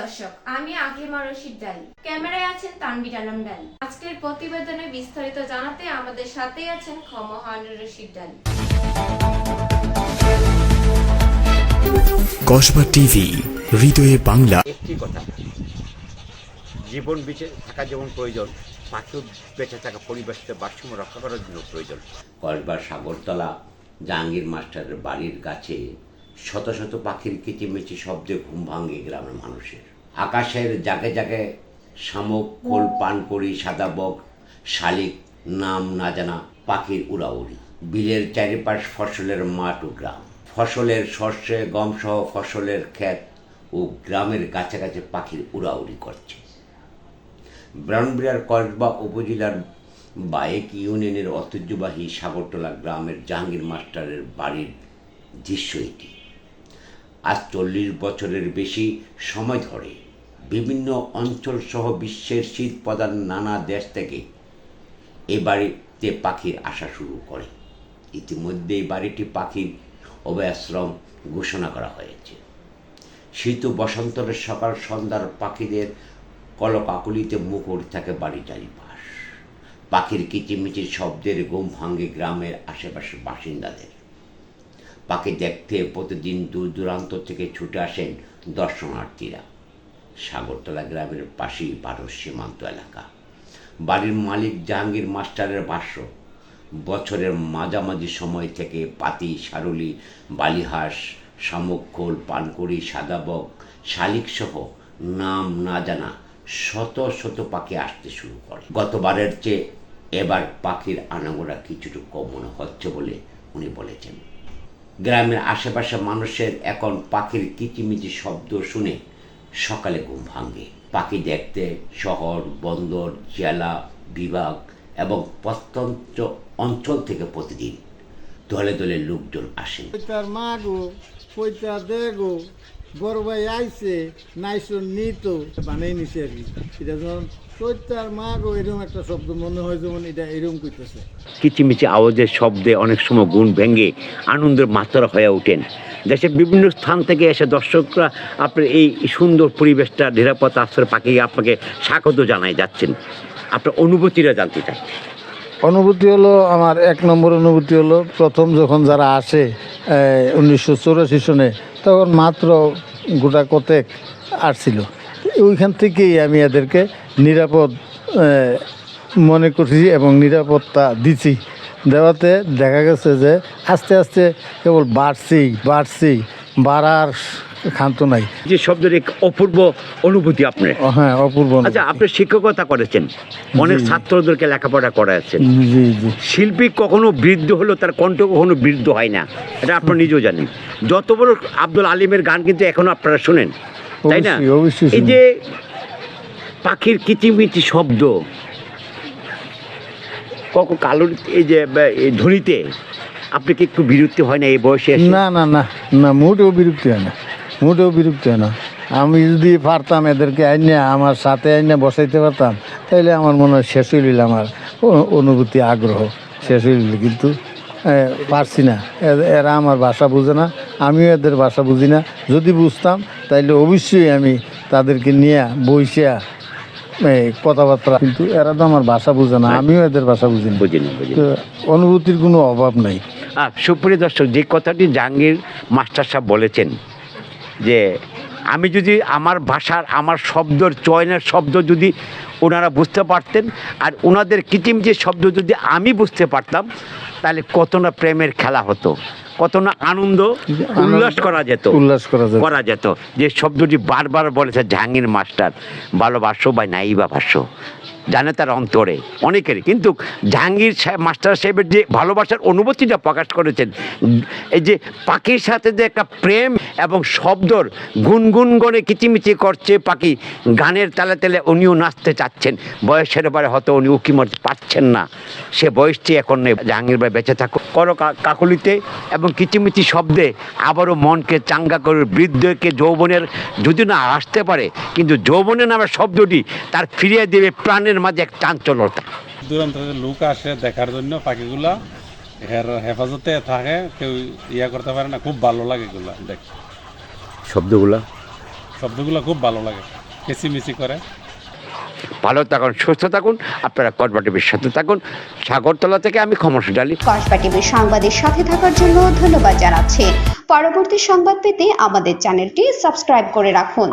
দর্শক আমি আকলিমা রশিদ ডালি। ক্যামেরায় আছেন তানবির আলম ডালি। আজকের প্রতিবেদনে বিস্তারিত জানাতে আমাদের সাথেই আছেন ক্ষমহানুর রশিদ ডালি। কসবা টিভি হৃদয়ে বাংলা। একটি কথা জীবন বেঁচে থাকা যেমন প্রয়োজন পাখিও বেঁচে থাকা পরিবেশকে ভারসাম্য রক্ষা করার জন্য প্রয়োজন। কসবার সাগরতলা জাহাঙ্গীর মাস্টারের বাড়ির কাছে শত শত পাখির কিচিমিচি শব্দে ঘুম ভাঙে গ্রামের মানুষের। আকাশের জাগে জাগে শামুক, খোল পান করি, সাদা বক, শালিক, নাম না জানা পাখির উড়াউড়ি। বিলের চারিপাশ ফসলের মাঠ ও গ্রাম। ফসলের শস্যে গম সহ ফসলের ক্ষেত ও গ্রামের কাছাকাছি পাখির উড়াউড়ি করছে। ব্রাউনবিরার কসবা উপজেলার বাইক ইউনিয়নের ঐতিহ্যবাহী সাগরতলা গ্রামের জাহাঙ্গীর মাস্টারের বাড়ির দৃশ্য এটি। আজ চল্লিশ বছরের বেশি সময় ধরে বিভিন্ন অঞ্চল সহ বিশ্বের শীত প্রধান নানা দেশ থেকে এ বাড়িতে পাখির আসা শুরু করে। ইতিমধ্যে এই বাড়িটি পাখির অভয়াশ্রম ঘোষণা করা হয়েছে। শীত বসন্তের সকাল সন্ধ্যার পাখিদের কলকাকুলিতে মুখর থাকে বাড়ি চারিপাশ। পাখির কিচিমিচির শব্দের ঘুম ভাঙ্গে গ্রামের আশেপাশের বাসিন্দাদের। পাখি দেখতে প্রতিদিন দূর দূরান্ত থেকে ছুটে আসেন দর্শনার্থীরা। সাগরতলা গ্রামের পাশেই ভারত সীমান্ত এলাকা। বাড়ির মালিক জাহাঙ্গীর মাস্টারের ভাষ্য বছরের মাঝামাঝি সময় থেকে পাতি সারুলি বালিহাঁস শামুকখোল পানকুড়ি, সাদাবক শালিক সহ নাম না জানা শত শত পাখি আসতে শুরু করে। গতবারের চেয়ে এবার পাখির আনাগোড়া কিছুটা কম মনে হচ্ছে বলে উনি বলেছেন। গ্রামের আশেপাশে মানুষের এখন পাখির কিচিমিচি শব্দ শুনে সকালে ঘুম ভাঙে। পাখি দেখতে শহর, বন্দর, জেলা, বিভাগ এবং প্রত্যন্ত অঞ্চল থেকে প্রতিদিন দলে দলে লোকজন আসেন। বড় ভাই আইছে, নাইছো, নিত, বানাই নিছে আর কি। এটা যেমন পৈতার মা গো এরকম একটা শব্দ মনে হয় যেমন এটা এরকম কইতেছে। কিচিমিচি আওয়াজের শব্দে অনেক সময় গুণ ভেঙে আনন্দের মাত্রা হয়ে ওঠেন দেশের বিভিন্ন স্থান থেকে এসে দর্শকরা আপনার এই সুন্দর পরিবেশটা নিরাপদ আশ্রয় পাখি আপনাকে স্বাগত জানাই যাচ্ছেন। আপনার অনুভূতিটা জানতে চাই। অনুভূতি হলো, আমার এক নম্বর অনুভূতি হলো, প্রথম যখন যারা আসে উনিশশো চৌরাশি সনে, তখন মাত্র গোটা কতেক আসছিল। ওইখান থেকেই আমি এদেরকে নিরাপদ মনে করছি এবং নিরাপত্তা দিছি। দেওয়াতে দেখা গেছে যে, আস্তে আস্তে কেবল বাড়ছি বাড়ছি বাড়ার ক্ষান্ত নাই। যে শব্দের এক অপূর্ব অনুভূতি আপনার হ্যাঁ অপূর্ব আচ্ছা আপনি শিক্ষকতা করেছেন। অনেক ছাত্রদেরকে লেখাপড়া করাচ্ছেন। জি জি। শিল্পী কখনো বৃদ্ধ হলেও তার কণ্ঠ কখনো বৃদ্ধ হয় না। এটা আপনার নিজেও জানেন। যত বড় আব্দুল আলিমের গান কিন্তু এখনও আপনারা শুনেন। তাই না? এই যে পাখির কিচিমিচি শব্দ কখন কালো এই যে ধ্বনিতে আপনি কি একটু বিরক্তি হয় না এই বয়সে না না না না মোটেও বিরক্তি হয় না। মোটেও বিরক্তি হয় না। আমি যদি পারতাম এদেরকে আইনে আমার সাথে আইনে বসাইতে পারতাম তাহলে আমার মনে হয় শেষ হইল আমার অনুভূতি আগ্রহ। শেষ হইল কিন্তু পারছি না। এরা আমার ভাষা বুঝে না আমিও এদের ভাষা বুঝি না। যদি বুঝতাম তাইলে অবশ্যই আমি তাদেরকে নিয়ে বইসিয়া কথাবার্তা। কিন্তু এরা তো আমার ভাষা বুঝে না আমিও এদের ভাষা বুঝি না। বুঝি না অনুভূতির কোনো অভাব নাই। সুপ্রিয় দর্শক যে কথাটি জাহাঙ্গীর মাস্টার সাহেব বলেছেন যে আমি যদি আমার ভাষার আমার শব্দর চয়নের শব্দ যদি ওনারা বুঝতে পারতেন আর ওনাদের কিচিমিচির শব্দ যদি আমি বুঝতে পারতাম তাহলে কত না প্রেমের খেলা হতো কত না আনন্দ উল্লাস করা যেত উল্লাস করা যায় করা যেত। যে শব্দটি বারবার বলেছে জাহাঙ্গীর মাস্টার ভালোবাসো বা নাই বা ভাসো জানে তার অন্তরে অনেকেরই। কিন্তু জাহাঙ্গীর মাস্টার সাহেবের যে ভালোবাসার অনুভূতিটা প্রকাশ করেছেন এই যে পাখির সাথে যে একটা প্রেম এবং শব্দর গুনগুন গনে কিচিমিচি করছে পাখি। গানের তালে তালে উনিও নাচতে চাচ্ছেন। বয়সের বারে হয়তো উনি উকি মারতে পারছেন না। সে বয়সটি এখন নেই। জাহাঙ্গীর ভাই বেঁচে থাকো করো কাকলিতে এবং কিচিমিচি শব্দে আবারও মনকে চাঙ্গা করে বৃদ্ধকে যৌবনের, যদি না আসতে পারে, কিন্তু যৌবনের নামের শব্দটি তার ফিরিয়ে দেবে প্রাণের মাঝে এক চাঞ্চলতা দূরান্ত লোক আসে দেখার জন্য পাখিগুলা। এর হেফাজতে থাকে কেউ ইয়া করতে পারে না খুব ভালো লাগে এগুলা দেখ। শব্দগুলো? শব্দগুলো খুব ভালো লাগে কেচিমেচি করে। ভালো থাকুন সুস্থ থাকুন আপনারা কসবা টিভির সাথে থাকুন। সাগরতলা থেকে আমি ক্ষমতা ডালি কসবা টিভির সংবাদের সাথে থাকার জন্য ধন্যবাদ জানাচ্ছি। পরবর্তী সংবাদ পেতে আমাদের চ্যানেলটি সাবস্ক্রাইব করে রাখুন।